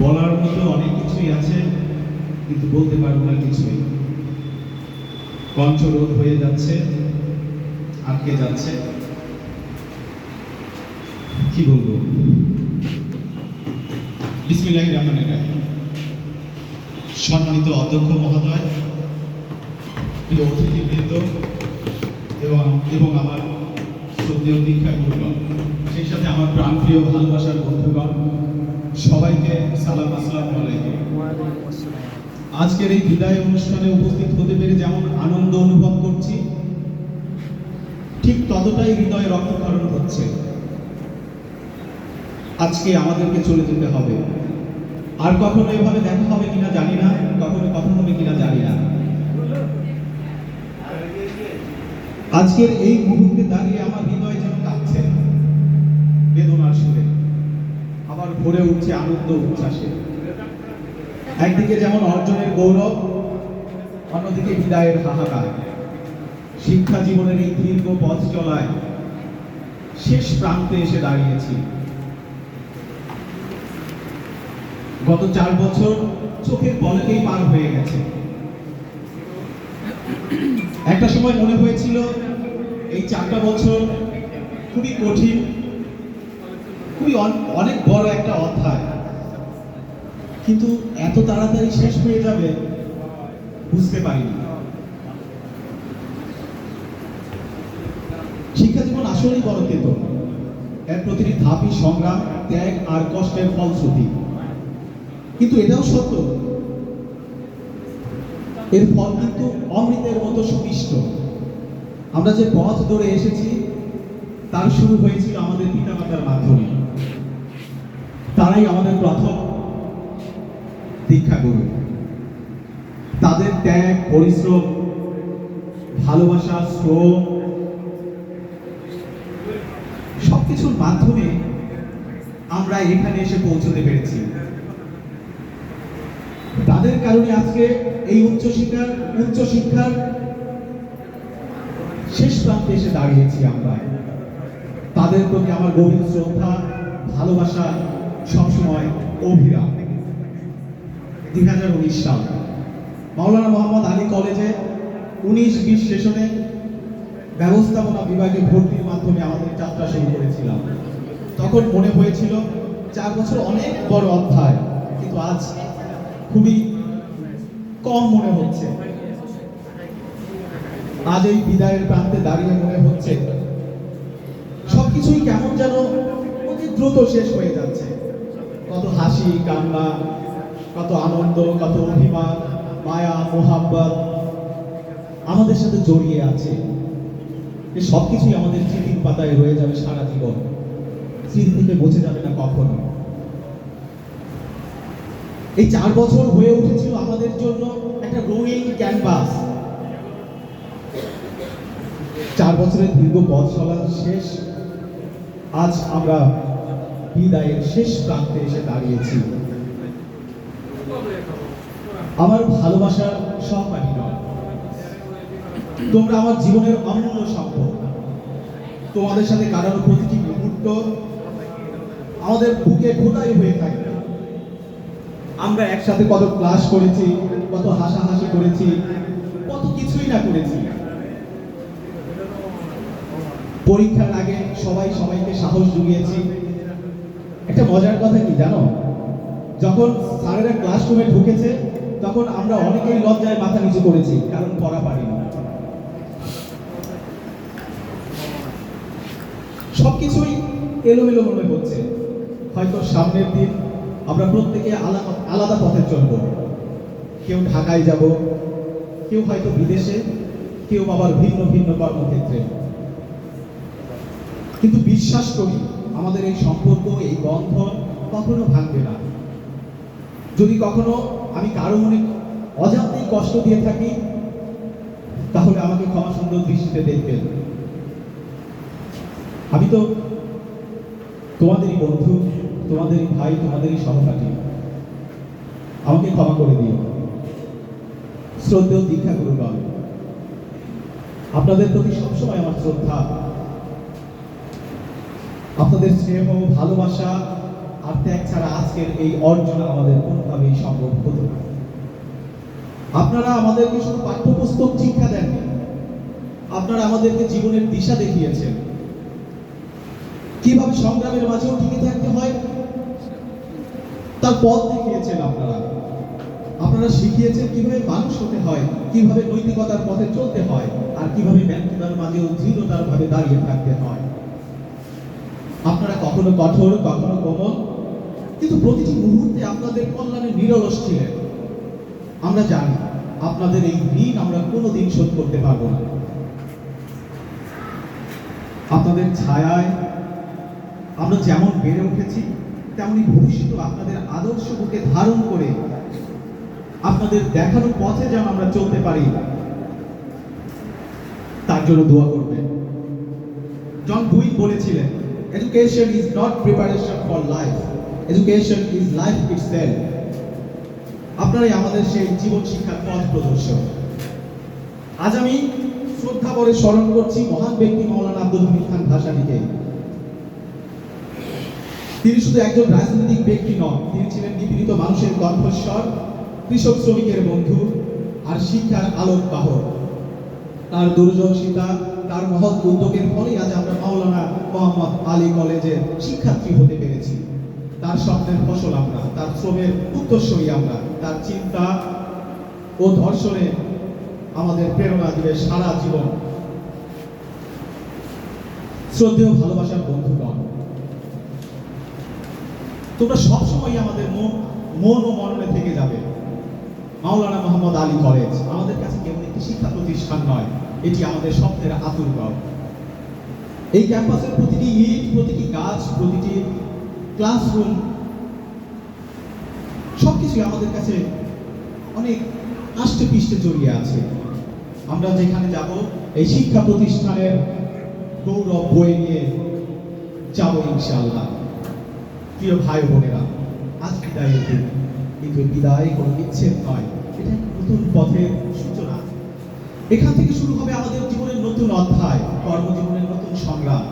বলার মতো অনেক কিছুই আছে, কিন্তু বলতে পারব না কিছুই। কণ্ঠরোধ হয়ে যাচ্ছে, আটকে যাচ্ছে। কি বলব? বিসমিল্লাহ রহমানের রাহিম। সম্মানিত অধ্যক্ষ মহোদয়, প্রিয় অতিথিবৃন্দ এবং এবং আমার শ্রদ্ধেয় দীক্ষা গুরুগণ সেই সাথে আমার প্রাণপ্রিয় ভালোবাসার বন্ধুগণ সবাইকে সালাম, আসসালামু আজকের এই বিদায় অনুষ্ঠানে উপস্থিত হতে পেরে যেমন আনন্দ অনুভব করছি, ঠিক ততটাই হৃদয়ে রক্তক্ষরণ হচ্ছে। আজকে আমাদেরকে চলে যেতে হবে। আর কখনো এভাবে দেখা হবে কিনা জানি না, কখনো কখন হবে কিনা জানি না। আজকের এই মুহূর্তে দাঁড়িয়ে আমার হৃদয় যেন কাঁদছে বেদনার সুরে। আবার ভরে উঠছে আনন্দ উচ্ছ্বাসে। একদিকে যেমন অর্জনের গৌরব, অন্যদিকে হৃদয়ের হাহাকার। শিক্ষা জীবনের এই দীর্ঘ পথ চলায় শেষ প্রান্তে এসে দাঁড়িয়েছি। গত চার বছর চোখের পলকেই পার হয়ে গেছে। একটা সময় মনে হয়েছিল, এই চারটা বছর খুবই কঠিন খুবই অনেক বড় একটা অধ্যায়। কিন্তু এত তাড়াতাড়ি শেষ হয়ে যাবে, বুঝতে পারিনি। শিক্ষা জীবন আসলেই বড় তেতো। এর প্রতিটি ধাপই সংগ্রাম, ত্যাগ আর কষ্টের ফলশ্রুতি। কিন্তু এটাও সত্য। এর ফল কিন্তু অমৃতের মতো সুমিষ্ট আমরা যে পথ ধরে এসেছি, তার শুরু হয়েছিল আমাদের তারাই আমাদের প্রথম দীক্ষা গুরু তাদের ত্যাগ, পরিশ্রম, ভালোবাসা, শ্রম, সবকিছুর মাধ্যমে আমরা এখানে এসে পৌঁছতে পেরেছি। তাদের কারণে আজকে এই উচ্চশিক্ষার উচ্চশিক্ষার শেষ প্রান্তে এসে দাঁড়িয়েছি আমরা। তাদের প্রতি আমার গভীর শ্রদ্ধা, ভালোবাসা সবসময় অভিরাম দুই হাজার উনিশ সাল। মাওলানা মোহাম্মদ আলী কলেজে উনিশ বিশ সেশনে ব্যবস্থাপনা বিভাগে ভর্তির মাধ্যমে আমাদের যাত্রা শুরু করেছিলাম। তখন মনে হয়েছিল চার বছর অনেক বড় অধ্যায়, কিন্তু আজ খুবই কম মনে হচ্ছে। আজ এই বিদায়ের প্রান্তে দাঁড়িয়ে মনে হচ্ছে, সবকিছুই কেমন যেন অতি দ্রুত শেষ হয়ে যাচ্ছে। হাসি, কান্না, কত আনন্দ, কত অভিমান মায়া, মোহাব্বত আমাদের সাথে জড়িয়ে আছে। এই সবকিছুই আমাদের স্মৃতির পাতায় রয়ে যাবে সারা জীবন। স্মৃতি থেকে মুছে যাবে না কখনো। এই চার বছর হয়ে উঠেছিল আমাদের জন্য একটা রঙিন ক্যানভাস। চার বছরের দীর্ঘ পথ চলা শেষ। আজ আমরা বিদায়ের শেষ প্রান্তে এসে দাঁড়িয়েছি। আমার ভালোবাসার সহপাঠীগণ তোমরা আমার জীবনের অমূল্য সম্পদ। তোমাদের সাথে কাটানো প্রতিটি মুহূর্ত আমাদের বুকে খোদাই হয়ে থাকবে আমরা একসাথে কত ক্লাস করেছি, কত হাসাহাসি করেছি, কত কিছুই না করেছি। পরীক্ষার আগে সবাই সবাইকে সাহস জুগিয়েছি। একটা মজার কথা কি জানো? যখন স্যারেরা ক্লাসরুমে ঢুকেছে, তখন আমরা অনেকেই লজ্জায় মাথা নিচু করেছি, কারণ পড়া পারিনি। সবকিছুই এলোমেলো মনে হচ্ছে। হয়তো সামনের দিন আমরা প্রত্যেকে আলাদা আলাদা পথে চলব। কেউ ঢাকায় যাব, কেউ হয়তো বিদেশে, কেউ আবার ভিন্ন ভিন্ন কর্মক্ষেত্রে। কিন্তু বিশ্বাস করি আমাদের এই সম্পর্ক, এই বন্ধন কখনো ভাঙবে না। যদি কখনো আমি কারও মনে অজান্তেই কষ্ট দিয়ে থাকি, তাহলে আমাকে ক্ষমা সুন্দর দৃষ্টিতে দেখবেন। আমি তো তোমাদেরই বন্ধু, তোমাদেরই ভাই, তোমাদেরই সহপাঠী। আমাকে ক্ষমা করে দিও। শ্রদ্ধেয় দীক্ষা গুরুগণ আপনাদের প্রতি সবসময় আমার শ্রদ্ধা। আপনাদের স্নেহ, ভালোবাসা আর ত্যাগ ছাড়া আজকের এই অর্জন আমাদের কোনোভাবেই সম্ভব হতো না। আপনারা আমাদেরকে শুধু পাঠ্যপুস্তক শিক্ষা দেন আপনারা আমাদেরকে জীবনের দিশা দেখিয়েছেন। কীভাবে সংগ্রামের মাঝেও টিকে থাকতে হয়, তার পথ দেখিয়েছেন আপনারা। আপনারা শিখিয়েছেন কীভাবে মানুষ হতে হয়, কীভাবে নৈতিকতার পথে চলতে হয়, আর কীভাবে ব্যর্থতার মাঝেও দৃঢ়তার ভাবে দাঁড়িয়ে থাকতে হয়। আপনারা কখনো কঠোর, কখনো কোমল, কিন্তু প্রতিটি মুহূর্তে আপনাদের কল্যাণে নিরলস ছিলেন আমরা জানি, আপনাদের এই ঋণ আমরা কোনোদিন শোধ করতে পারব না। আপনাদের ছায়ায় আমরা যেমন বেড়ে উঠেছি, তেমনি ভবিষ্যতে আপনাদের আদর্শ বুকে ধারণ করে আপনাদের দেখানো পথে যেন আমরা চলতে পারি। তার জন্য দোয়া করবেন। জন বুইন বলেছিলেন education is not preparation for life education is life itself আপনারাই আমাদের সেই জীবন শিক্ষার পথ প্রদর্শক। আজ আমি শ্রদ্ধা করে স্মরণ করছি মহান ব্যক্তি মৌলানা আব্দুল হামিদ খান ভাসানীকে। তিনি শুধু একজন রাজনৈতিক ব্যক্তি নন, তিনি ছিলেন নিপীড়িত মানুষের কণ্ঠস্বর, কৃষক শ্রমিকের বন্ধু আর শিক্ষার আলোক বাহক তার দুর্যশিতা তার মহৎ উদ্যোগের ফলেই আজ আমরা মাওলানা মোহাম্মদ আলী কলেজের শিক্ষার্থী হতে পেরেছি। তার স্বপ্নের ফসল আমরা, তার শ্রমের উত্তরসূরি আমরা, তার চিন্তা ও ধর্ষণে আমাদের প্রেরণা দিবে সারা জীবন। শ্রদ্ধেয়, ভালোবাসার বন্ধুগণ, তোমরা সবসময় আমাদের মন মন ও মননে থেকে যাবে। মাওলানা মোহাম্মদ আলী কলেজ, আমাদের কাছে কেবল একটি শিক্ষা প্রতিষ্ঠান নয়। এটি আমাদের স্বপ্নের আতুরগড় এই ক্যাম্পাসের প্রতিটি ইট প্রতিটি গাছ প্রতিটি ক্লাসরুম, সবকিছুই আমাদের কাছে অনেক আষ্টে পিষ্টে জড়িয়ে আছে। আমরা যেখানে যাব, এই শিক্ষা প্রতিষ্ঠানের গৌরব বয়ে নিয়ে যাব ইনশাআল্লাহ। প্রিয় ভাই বোনেরা, আজ বিদায়ের দিন। কিন্তু বিদায় কোনো বিচ্ছেদ নয়। এটা নতুন সূচনা। এখান থেকে শুরু হবে আমাদের জীবনের নতুন অধ্যায়, কর্মজীবনের নতুন সংগ্রাম।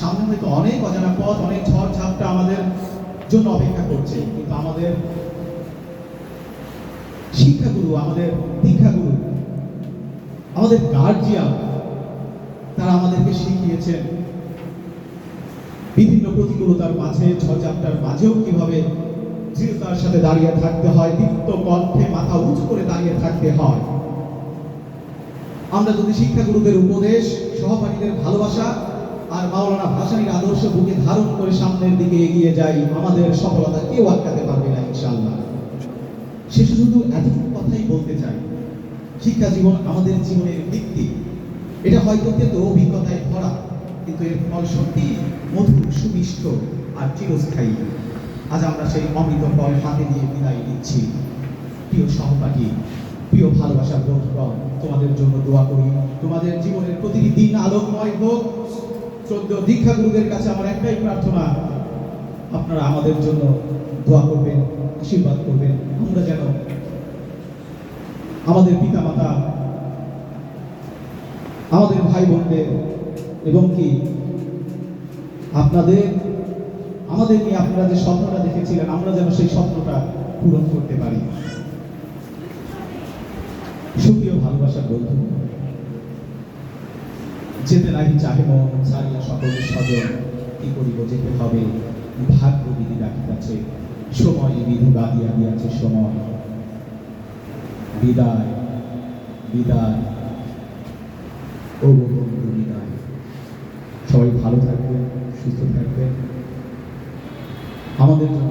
সামনে হয়তো অনেক অজানা পথ, অনেক ঝড় ঝাপটা আমাদের জন্য অপেক্ষা করছে, কিন্তু আমাদের শিক্ষাগুরু, আমাদের দীক্ষাগুরু, আমাদের গার্জিয়ান তারা আমাদেরকে শিখিয়েছেন বিভিন্ন প্রতিকূলতার মাঝে ঝড়ঝাপটার মাঝেও কীভাবে দৃঢ়তার সাথে দাঁড়িয়ে থাকতে হয়, দীপ্ত কণ্ঠে মাথা উঁচু করে দাঁড়িয়ে থাকতে হয়। আমরা যদি শিক্ষা শিক্ষাগুরুদের উপদেশ, সহপাঠীদের ভালোবাসা আর মাওলানা ভাসানির আদর্শ বুকে ধারণ করে সামনের দিকে এগিয়ে যাই, আমাদের সফলতা কেউ আটকাতে পারবে না, ইনশাআল্লাহ। শেষে শুধু এতটুকু কথাই বলতে চাই। শিক্ষা জীবন আমাদের জীবনের ভিত্তি। এটা হয়তো কিন্তু অভিজ্ঞতায় ভরা, কিন্তু এর ফল সত্যি মধুর, সুমিষ্ট আর চিরস্থায়ী। আজ আমরা সেই অমৃত ফল হাতে নিয়ে বিদায় নিচ্ছি। প্রিয় সহপাঠী, প্রিয় ভালোবাসার বন্ধুগণ তোমাদের জন্য দোয়া করি। তোমাদের জীবনের প্রতিটি দিন আলোকময় হোক। চোদ্দ দীক্ষাগুরুদের কাছে আমার একটাই প্রার্থনা, আপনারা আমাদের জন্য দোয়া করবেন, আশীর্বাদ করবেন। আমরা যেন আমাদের পিতামাতা, আমাদের ভাই বোনদের এবং কি আপনাদের, আমাদের নিয়ে আপনারা যে স্বপ্নটা দেখেছিলেন, আমরা যেন সেই স্বপ্নটা পূরণ করতে পারি। সুপ্রিয় ভালোবাসার বন্ধু, যেতে নাহি চাহে মন ছাড়িয়া সকলের স্বজন, কি করিব, যেতে হবে, ভাগ্য বিধি ডাকিতেছে সময় বিধি বাদিয়া দিয়াছে সময়। বিদায় বিদায়, ও বন্ধু, বিদায়। সবাই ভালো থাকবেন, সুস্থ থাকবেন। আমাদের জন্য